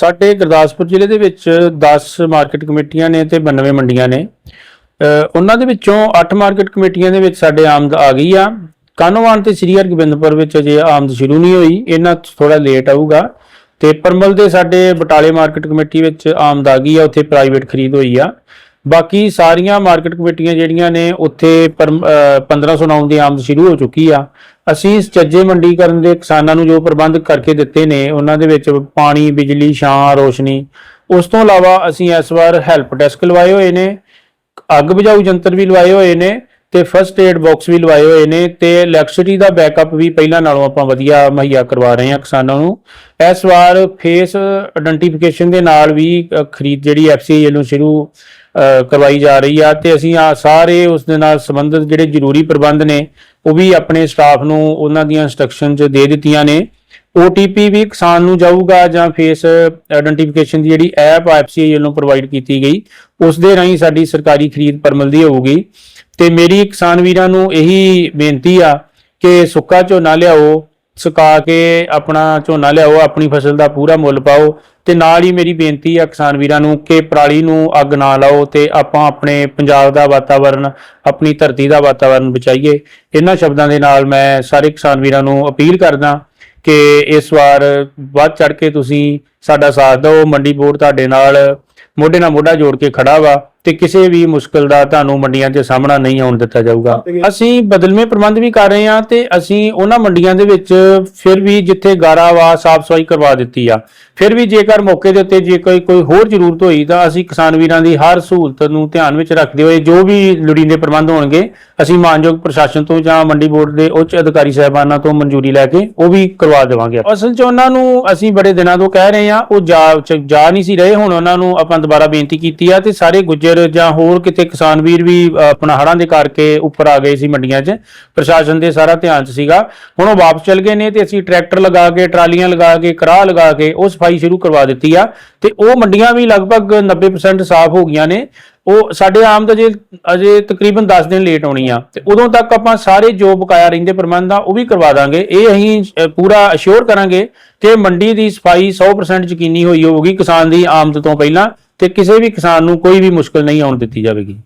ਸਾਡੇ ਗੁਰਦਾਸਪੁਰ ਜ਼ਿਲ੍ਹੇ ਦੇ ਵਿੱਚ 10 ਮਾਰਕੀਟ ਕਮੇਟੀਆਂ ਨੇ ਤੇ 92 ਮੰਡੀਆਂ ਨੇ। ਉਹਨਾਂ ਦੇ ਵਿੱਚੋਂ 8 ਮਾਰਕੀਟ ਕਮੇਟੀਆਂ ਦੇ ਵਿੱਚ ਸਾਡੇ ਆਮਦ ਆ ਗਈ ਆ। ਕਾਨੋਵਾਨ ਤੇ ਸ੍ਰੀ ਹਰਗੋਬਿੰਦਪੁਰ ਵਿੱਚ ਅਜੇ ਆਮਦ ਸ਼ੁਰੂ ਨਹੀਂ ਹੋਈ। ਇਹਨਾਂ ਥੋੜਾ ਲੇਟ ਆਊਗਾ। ਤੇ ਪਰਮਲ ਦੇ ਸਾਡੇ ਬਟਾਲੇ ਮਾਰਕੀਟ ਕਮੇਟੀ ਵਿੱਚ ਆਮਦ ਆ ਗਈ ਆ। ਉੱਥੇ ਪ੍ਰਾਈਵੇਟ ਖਰੀਦ ਹੋਈ ਆ। ਬਾਕੀ ਸਾਰੀਆਂ ਮਾਰਕੀਟ ਕਮੇਟੀਆਂ ਜਿਹੜੀਆਂ ਨੇ ਉੱਥੇ ਪਰਮ- ਅ, 1509 ਦੀ ਆਮਦ ਸ਼ੁਰੂ ਹੋ ਚੁੱਕੀ ਆ। ਅਸੀਂ ਚੱਜੇ ਮੰਡੀ ਕਰਨ ਦੇ ਕਿਸਾਨਾਂ ਨੂੰ ਜੋ ਪ੍ਰਬੰਧ ਕਰਕੇ ਦਿੱਤੇ ਨੇ ਉਹਨਾਂ ਦੇ ਵਿੱਚ ਪਾਣੀ ਬਿਜਲੀ ਛਾਂ ਰੋਸ਼ਨੀ। ਉਸ ਤੋਂ ਇਲਾਵਾ ਅਸੀਂ ਇਸ ਵਾਰ ਹੈਲਪ ਡੈਸਕ ਲਵਾਏ ਹੋਏ ਨੇ ਅੱਗ ਬੁਝਾਊ ਯੰਤਰ ਵੀ ਲਵਾਏ ਹੋਏ ਨੇ ਤੇ ਫਰਸਟ ਏਡ ਬਾਕਸ ਵੀ ਲਵਾਏ ਹੋਏ ਨੇ ਤੇ ਇਲੈਕਟ੍ਰਿਸਿਟੀ ਦਾ ਬੈਕਅਪ ਵੀ ਪਹਿਲਾਂ ਨਾਲੋਂ ਆਪਾਂ ਵਧੀਆ ਮੁਹੱਈਆ ਕਰਵਾ ਰਹੇ ਹਾਂ ਕਿਸਾਨਾਂ ਨੂੰ। ਇਸ ਵਾਰ ਫੇਸ ਆਇਡੈਂਟੀਫਿਕੇਸ਼ਨ ਦੇ ਨਾਲ ਵੀ ਖਰੀਦ ਜਿਹੜੀ ਐਫਸੀਆਈ ਵੱਲੋਂ ਸ਼ੁਰੂ ਕਰਵਾਈ ਜਾ ਰਹੀ ਆ ਤੇ ਅਸੀਂ ਆ ਸਾਰੇ ਉਸ ਦੇ ਨਾਲ ਸੰਬੰਧਿਤ ਜਿਹੜੇ ਜ਼ਰੂਰੀ ਪ੍ਰਬੰਧ ਨੇ, ਉਹ ਵੀ ਆਪਣੇ ਸਟਾਫ ਨੂੰ ਉਹਨਾਂ ਦੀਆਂ ਇੰਸਟਰਕਸ਼ਨ ਚ ਦੇ ਦਿੱਤੀਆਂ ਨੇ। OTP ਵੀ ਕਿਸਾਨ ਨੂੰ ਜਾਊਗਾ ਜਾਂ ਫੇਸ ਆਇਡੈਂਟੀਫਿਕੇਸ਼ਨ ਦੀ ਜਿਹੜੀ ਐਪ ਐਫਸੀਆਈ ਵੱਲੋਂ ਪ੍ਰੋਵਾਈਡ ਕੀਤੀ ਗਈ, ਉਸ ਦੇ ਰਾਹੀਂ ਸਾਡੀ ਸਰਕਾਰੀ ਖਰੀਦ ਪਰਮਲ ਦੀ ਹੋਊਗੀ। ਤੇ ਮੇਰੀ ਕਿਸਾਨ ਵੀਰਾਂ ਨੂੰ ਇਹੀ ਬੇਨਤੀ ਆ ਕਿ ਸੁੱਕਾ ਝੋਨਾ ਲਿਆਓ ਸੁਕਾ ਕੇ ਆਪਣਾ ਝੋਨਾ ਲਿਆਓ, ਆਪਣੀ ਫਸਲ ਦਾ ਪੂਰਾ ਮੁੱਲ ਪਾਓ ਤੇ ਨਾਲ ਹੀ ਮੇਰੀ ਬੇਨਤੀ ਆ ਕਿਸਾਨ ਵੀਰਾਂ ਨੂੰ ਕਿ ਪਰਾਲੀ ਨੂੰ ਅੱਗ ਨਾ ਲਾਓ ਤੇ ਆਪਾਂ ਆਪਣੇ ਪੰਜਾਬ ਦਾ ਵਾਤਾਵਰਣ ਆਪਣੀ ਧਰਤੀ ਦਾ ਵਾਤਾਵਰਣ ਬਚਾਈਏ। ਇਹਨਾਂ ਸ਼ਬਦਾਂ ਦੇ ਨਾਲ ਮੈਂ ਸਾਰੇ ਕਿਸਾਨ ਵੀਰਾਂ ਨੂੰ ਅਪੀਲ ਕਰਦਾ ਕਿ ਇਸ ਵਾਰ ਵੱਧ ਚੜ ਕੇ ਤੁਸੀਂ ਸਾਡਾ ਸਾਥ ਦਿਓ, ਮੰਡੀ ਬੋਰਡ ਤੁਹਾਡੇ ਨਾਲ ਮੋਢੇ ਨਾਲ ਮੋਢਾ ਜੋੜ ਕੇ ਖੜਾ ਵਾ। ਤੇ ਕਿਸੇ ਵੀ ਮੁਸ਼ਕਲ ਦਾ ਤੁਹਾਨੂੰ ਮੰਡੀਆਂ 'ਚ ਸਾਹਮਣਾ ਨਹੀਂ ਆਉਣ ਦਿੱਤਾ ਜਾਊਗਾ। ਅਸੀਂ ਬਦਲਵੇਂ ਪ੍ਰਬੰਧ ਵੀ ਕਰ ਰਹੇ ਹਾਂ ਤੇ ਅਸੀਂ ਉਹਨਾਂ ਮੰਡੀਆਂ ਦੇ ਵਿੱਚ ਫਿਰ ਵੀ ਜਿੱਥੇ ਗਾਰਾ ਵਾ ਸਾਫ਼ ਸਫ਼ਾਈ ਕਰਵਾ ਦਿੱਤੀ ਆ। ਫਿਰ ਵੀ ਜੇਕਰ ਮੌਕੇ ਦੇ ਉੱਤੇ ਜੇ ਕੋਈ ਕੋਈ ਹੋਰ ਜ਼ਰੂਰਤ ਹੋਈ ਤਾਂ ਅਸੀਂ ਕਿਸਾਨ ਵੀਰਾਂ ਦੀ ਹਰ ਸਹੂਲਤ ਨੂੰ ਧਿਆਨ ਵਿੱਚ ਰੱਖਦੇ ਹੋਏ ਜੋ ਵੀ ਲੋੜੀਂਦੇ ਪ੍ਰਬੰਧ ਹੋਣਗੇ ਅਸੀਂ ਮਾਨਯੋਗ ਪ੍ਰਸ਼ਾਸਨ ਤੋਂ ਜਾਂ ਮੰਡੀ ਬੋਰਡ ਦੇ ਉੱਚ ਅਧਿਕਾਰੀ ਸਾਹਿਬਾਨਾਂ ਤੋਂ ਮਨਜ਼ੂਰੀ ਲੈ ਕੇ ਉਹ ਵੀ ਕਰਵਾ ਦੇਵਾਂਗੇ ਅਸਲ 'ਚ ਉਹਨਾਂ ਨੂੰ ਅਸੀਂ ਬੜੇ ਦਿਨਾਂ ਤੋਂ ਕਹਿ ਰਹੇ ਹਾਂ ਉਹ ਜਾ ਜਾ ਨਹੀਂ ਸੀ ਰਹੇ ਹੁਣ ਉਹਨਾਂ ਨੂੰ ਆਪਾਂ ਦੁਬਾਰਾ ਬੇਨਤੀ ਕੀਤੀ ਆ ਤੇ ਸਾਰੇ ਗੁੱਜਰ ਜਾਂ ਹੋਰ ਕਿਤੇ ਕਿਸਾਨ ਵੀਰ ਵੀ ਆਪਣਾ ਹੜਾਂ ਦੇ ਕਰਕੇ ਉੱਪਰ ਆ ਗਏ ਸੀ ਮੰਡੀਆਂ 'ਚ, ਪ੍ਰਸ਼ਾਸਨ ਦੇ ਸਾਰਾ ਧਿਆਨ 'ਚ ਸੀਗਾ। ਹੁਣ ਉਹ ਵਾਪਸ ਚਲ ਗਏ ਨੇ ਤੇ ਅਸੀਂ ਟਰੈਕਟਰ ਲਗਾ ਕੇ, ਟਰਾਲੀਆਂ ਲਗਾ ਕੇ, ਕਰਾਹ ਲਗਾ ਕੇ ਉਹ ਸਫ਼ਾਈ ਸ਼ੁਰੂ ਕਰਵਾ ਦਿੱਤੀ ਆ। ਤੇ ਉਹ ਮੰਡੀਆਂ ਵੀ ਲਗਭਗ 90% ਸਾਫ਼ ਹੋ ਗਈਆਂ ਨੇ। ਉਹ ਸਾਡੇ ਆਮਦ ਅਜੇ ਅਜੇ ਤਕਰੀਬਨ 10 ਦਿਨ ਲੇਟ ਆਉਣੀ ਆ। ਤੇ ਉਦੋਂ ਤੱਕ ਆਪਾਂ ਸਾਰੇ ਜੋ ਬਕਾਇਆ ਰਹਿੰਦੇ ਪ੍ਰਬੰਧ ਆ, ਉਹ ਵੀ ਕਰਵਾ ਦਾਂਗੇ। ਇਹ ਅਸੀਂ ਪੂਰਾ ਅਸ਼ੋਰ ਕਰਾਂਗੇ ਕਿ ਮੰਡੀ ਦੀ ਸਫ਼ਾਈ 100% ਯਕੀਨੀ ਹੋਈ ਹੋਊਗੀ ਕਿਸਾਨ ਦੀ ਆਮਦ ਤੋਂ ਪਹਿਲਾਂ। ਤੇ ਕਿਸੇ ਵੀ ਕਿਸਾਨ ਨੂੰ ਕੋਈ ਵੀ ਮੁਸ਼ਕਲ ਨਹੀਂ ਆਉਣ ਦਿੱਤੀ ਜਾਵੇਗੀ।